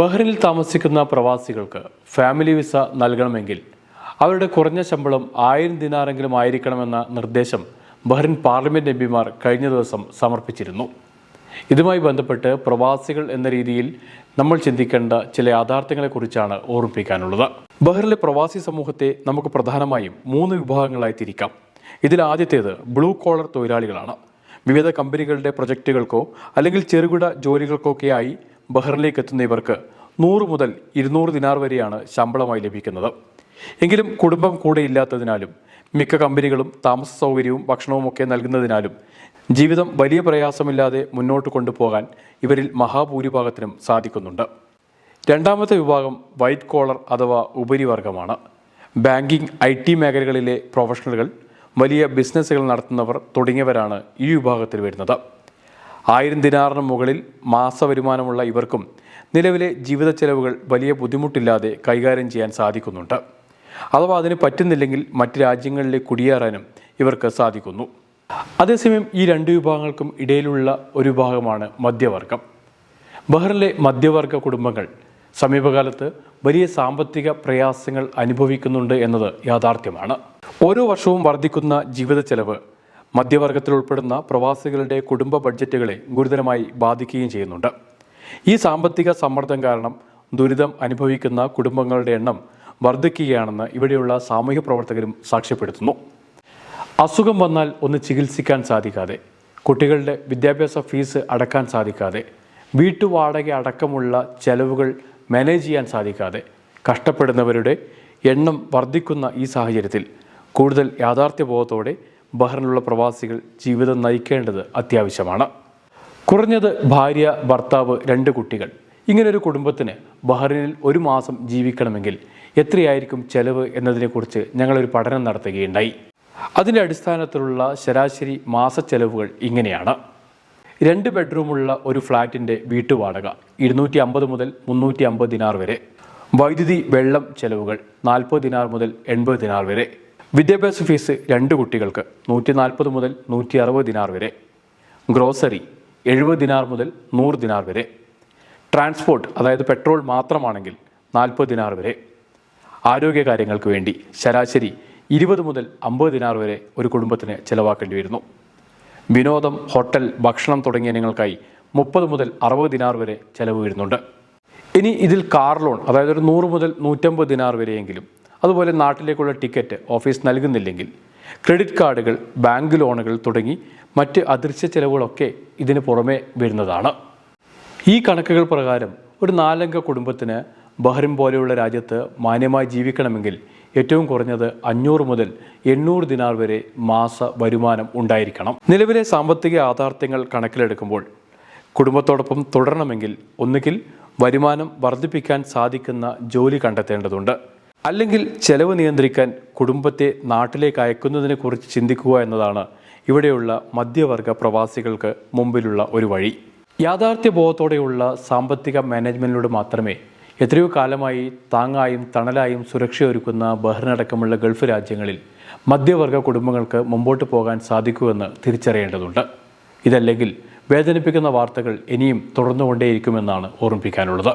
ബഹ്റിനിൽ താമസിക്കുന്ന പ്രവാസികൾക്ക് family visa നൽകണമെങ്കിൽ അവരുടെ കുറഞ്ഞ ശമ്പളം ആയിരം ദിനാറെങ്കിലും ആയിരിക്കണമെന്ന നിർദ്ദേശം ബഹ്റിൻ പാർലമെന്റ് എം പിമാർ കഴിഞ്ഞ ദിവസം സമർപ്പിച്ചിരുന്നു. ഇതുമായി ബന്ധപ്പെട്ട് പ്രവാസികൾ എന്ന രീതിയിൽ നമ്മൾ ചിന്തിക്കേണ്ട ചില യാഥാർത്ഥ്യങ്ങളെക്കുറിച്ചാണ് ഓർമ്മിപ്പിക്കാനുള്ളത്. ബഹ്റിലെ പ്രവാസി സമൂഹത്തെ നമുക്ക് പ്രധാനമായും മൂന്ന് വിഭാഗങ്ങളായി തിരിക്കാം. ഇതിൽ ആദ്യത്തേത് ബ്ലൂ കോളർ തൊഴിലാളികളാണ്. വിവിധ കമ്പനികളുടെ പ്രൊജക്റ്റുകൾക്കോ അല്ലെങ്കിൽ ചെറുകിട ജോലികൾക്കൊക്കെയായി ബഹ്റിനിലേക്ക് എത്തുന്ന ഇവർക്ക് നൂറ് മുതൽ ഇരുന്നൂറ് ദിനാർ വരെയാണ് ശമ്പളമായി ലഭിക്കുന്നത്. എങ്കിലും കുടുംബം കൂടെ ഇല്ലാത്തതിനാലും മിക്ക കമ്പനികളും താമസ സൗകര്യവും ഭക്ഷണവും ഒക്കെ നൽകുന്നതിനാലും ജീവിതം വലിയ പ്രയാസമില്ലാതെ മുന്നോട്ട് കൊണ്ടുപോകാൻ ഇവരിൽ മഹാഭൂരിഭാഗത്തിനും സാധിക്കുന്നുണ്ട്. രണ്ടാമത്തെ വിഭാഗം വൈറ്റ് കോളർ അഥവാ ഉപരിവർഗമാണ് ബാങ്കിംഗ് ഐ ടി മേഖലകളിലെ പ്രൊഫഷണലുകൾ വലിയ ബിസിനസ്സുകൾ നടത്തുന്നവർ തുടങ്ങിയവരാണ് ഈ വിഭാഗത്തിൽ വരുന്നത്. ആയിരം ദിനാറിന് മുകളിൽ മാസവരുമാനമുള്ള ഇവർക്കും നിലവിലെ ജീവിത ചെലവുകൾ വലിയ ബുദ്ധിമുട്ടില്ലാതെ കൈകാര്യം ചെയ്യാൻ സാധിക്കുന്നുണ്ട്. അഥവാ അതിന് പറ്റുന്നില്ലെങ്കിൽ മറ്റ് രാജ്യങ്ങളിലേക്ക് കുടിയേറാനും ഇവർക്ക് സാധിക്കുന്നു. അതേസമയം ഈ രണ്ട് വിഭാഗങ്ങൾക്കും ഇടയിലുള്ള ഒരു വിഭാഗമാണ് മധ്യവർഗം. ബഹ്റിലെ മധ്യവർഗ കുടുംബങ്ങൾ സമീപകാലത്ത് വലിയ സാമ്പത്തിക പ്രയാസങ്ങൾ അനുഭവിക്കുന്നുണ്ട് എന്നത് യാഥാർത്ഥ്യമാണ്. ഓരോ വർഷവും വർദ്ധിക്കുന്ന ജീവിത ചെലവ് മധ്യവർഗത്തിൽ ഉൾപ്പെടുന്ന പ്രവാസികളുടെ കുടുംബ ബഡ്ജറ്റുകളെ ഗുരുതരമായി ബാധിക്കുകയും ചെയ്യുന്നുണ്ട്. ഈ സാമ്പത്തിക സമ്മർദ്ദം കാരണം ദുരിതം അനുഭവിക്കുന്ന കുടുംബങ്ങളുടെ എണ്ണം വർദ്ധിക്കുകയാണെന്ന് ഇവിടെയുള്ള സാമൂഹ്യ പ്രവർത്തകരും സാക്ഷ്യപ്പെടുത്തുന്നു. അസുഖം വന്നാൽ ഒന്ന് ചികിത്സിക്കാൻ സാധിക്കാതെ കുട്ടികളുടെ വിദ്യാഭ്യാസ ഫീസ് അടക്കാൻ സാധിക്കാതെ വീട്ടുവാടക അടക്കമുള്ള ചെലവുകൾ മാനേജ് ചെയ്യാൻ സാധിക്കാതെ കഷ്ടപ്പെടുന്നവരുടെ എണ്ണം വർദ്ധിക്കുന്ന ഈ സാഹചര്യത്തിൽ കൂടുതൽ യാഥാർത്ഥ്യബോധത്തോടെ ബഹ്റിനുള്ള പ്രവാസികൾ ജീവിതം നയിക്കേണ്ടത് അത്യാവശ്യമാണ്. കുറഞ്ഞത് ഭാര്യ ഭർത്താവ് രണ്ട് കുട്ടികൾ. ഇങ്ങനൊരു കുടുംബത്തിന് ബഹ്റിനിൽ ഒരു മാസം ജീവിക്കണമെങ്കിൽ എത്രയായിരിക്കും ചെലവ് എന്നതിനെക്കുറിച്ച് ഞങ്ങളൊരു പഠനം നടത്തുകയുണ്ടായി. അതിന്റെ അടിസ്ഥാനത്തിലുള്ള ശരാശരി മാസ ചെലവുകൾ ഇങ്ങനെയാണ്. രണ്ട് ബെഡ്റൂമുള്ള ഒരു ഫ്ലാറ്റിന്റെ വീട്ടുവാടക ഇരുന്നൂറ്റി അമ്പത് മുതൽ മുന്നൂറ്റി അമ്പത് ദിനാർ വരെ. വൈദ്യുതി വെള്ളം ചെലവുകൾ നാൽപ്പത് ദിനാർ മുതൽ എൺപത് ദിനാർ വരെ. വിദ്യാഭ്യാസ ഫീസ് രണ്ട് കുട്ടികൾക്ക് നൂറ്റി നാൽപ്പത് മുതൽ നൂറ്റി അറുപത് ദിനാർ വരെ. ഗ്രോസറി എഴുപത് ദിനാർ മുതൽ നൂറ് ദിനാർ വരെ. ട്രാൻസ്പോർട്ട് അതായത് പെട്രോൾ മാത്രമാണെങ്കിൽ നാൽപ്പത് ദിനാർ വരെ. ആരോഗ്യകാര്യങ്ങൾക്ക് വേണ്ടി ശരാശരി ഇരുപത് മുതൽ അമ്പത് ദിനാർ വരെ ഒരു കുടുംബത്തിന് ചിലവാക്കേണ്ടി വരുന്നു. വിനോദം ഹോട്ടൽ ഭക്ഷണം തുടങ്ങിയ ഇനങ്ങൾക്കായി മുപ്പത് മുതൽ അറുപത് ദിനാർ വരെ ചിലവ് വരുന്നുണ്ട്. ഇനി ഇതിൽ കാർ ലോൺ അതായത് ഒരു നൂറ് മുതൽ നൂറ്റമ്പത് ദിനാർ വരെയെങ്കിലും അതുപോലെ നാട്ടിലേക്കുള്ള ടിക്കറ്റ് ഓഫീസ് നൽകുന്നില്ലെങ്കിൽ ക്രെഡിറ്റ് കാർഡുകൾ ബാങ്ക് ലോണുകൾ തുടങ്ങി മറ്റ് അദൃശ്യ ചെലവുകളൊക്കെ ഇതിന് പുറമെ വരുന്നതാണ്. ഈ കണക്കുകൾ പ്രകാരം ഒരു നാലംഗ കുടുംബത്തിന് ബഹ്റിൻ പോലെയുള്ള രാജ്യത്ത് മാന്യമായി ജീവിക്കണമെങ്കിൽ ഏറ്റവും കുറഞ്ഞത് അഞ്ഞൂറ് മുതൽ എണ്ണൂറ് ദിനാർ വരെ മാസ വരുമാനം ഉണ്ടായിരിക്കണം. നിലവിലെ സാമ്പത്തിക യാഥാർത്ഥ്യങ്ങൾ കണക്കിലെടുക്കുമ്പോൾ കുടുംബത്തോടൊപ്പം തുടരണമെങ്കിൽ ഒന്നുകിൽ വരുമാനം വർദ്ധിപ്പിക്കാൻ സാധിക്കുന്ന ജോലി കണ്ടെത്തേണ്ടതുണ്ട്. അല്ലെങ്കിൽ ചെലവ് നിയന്ത്രിക്കാൻ കുടുംബത്തെ നാട്ടിലേക്ക് അയക്കുന്നതിനെക്കുറിച്ച് ചിന്തിക്കുക എന്നതാണ് ഇവിടെയുള്ള മധ്യവർഗ പ്രവാസികൾക്ക് മുമ്പിലുള്ള ഒരു വഴി. യാഥാർത്ഥ്യ ബോധത്തോടെയുള്ള സാമ്പത്തിക മാനേജ്മെന്റിലൂടെ മാത്രമേ എത്രയോ കാലമായി താങ്ങായും തണലായും സുരക്ഷയൊരുക്കുന്ന ബഹ്റിനടക്കമുള്ള ഗൾഫ് രാജ്യങ്ങളിൽ മധ്യവർഗ കുടുംബങ്ങൾക്ക് മുമ്പോട്ട് പോകാൻ സാധിക്കുമെന്ന് തിരിച്ചറിയേണ്ടതുണ്ട്. ഇതല്ലെങ്കിൽ വേദനിപ്പിക്കുന്ന വാർത്തകൾ ഇനിയും തുടർന്നുകൊണ്ടേയിരിക്കുമെന്നാണ് ഓർമ്മിപ്പിക്കാനുള്ളത്.